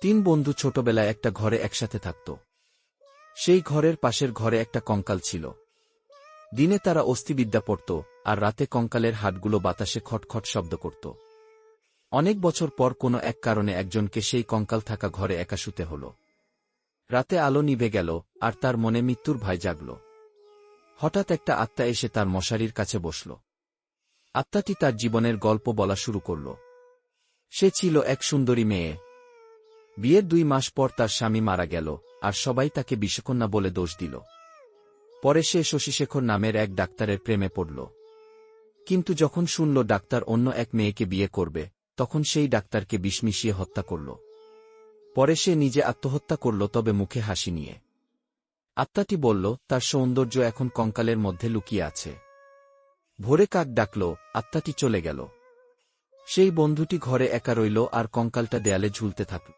তিন বন্ধু ছোটবেলায় একটা ঘরে একসাথে থাকত। সেই ঘরের পাশের ঘরে একটা কঙ্কাল ছিল। দিনে তারা অস্থিবিদ্যা পড়ত আর রাতে কঙ্কালের হাটগুলো বাতাসে খটখট শব্দ করত। অনেক বছর পর কোনো এক কারণে একজনকে সেই কঙ্কাল থাকা ঘরে একা শুতে হল। রাতে আলো নিভে গেল আর তার মনে মৃত্যুর ভয় জাগল। হঠাৎ একটা আত্মা এসে তার মশারির কাছে বসল। আত্মাটি তার জীবনের গল্প বলা শুরু করল। সে ছিল এক সুন্দরী মেয়ে বিয়ের দুই মাস পর তার স্বামী মারা গেল, আর সবাই তাকে বিষকন্যা বলে দোষ দিল। পরে সে শশীশেখর নামের এক ডাক্তারের প্রেমে পড়ল। কিন্তু যখন শুনল ডাক্তার অন্য এক মেয়েকে বিয়ে করবে, তখন সেই ডাক্তারকে বিষ মিশিয়ে হত্যা করল। পরে সে নিজে আত্মহত্যা করল, তবে মুখে হাসি নিয়ে। আত্মাটি বলল, তার সৌন্দর্য এখন কঙ্কালের মধ্যে লুকিয়ে আছে। ভোরে কাক ডাকল, আত্মাটি চলে গেল। সেই বন্ধুটি ঘরে একা রইল, আর কঙ্কালটা দেয়ালে ঝুলতে থাকল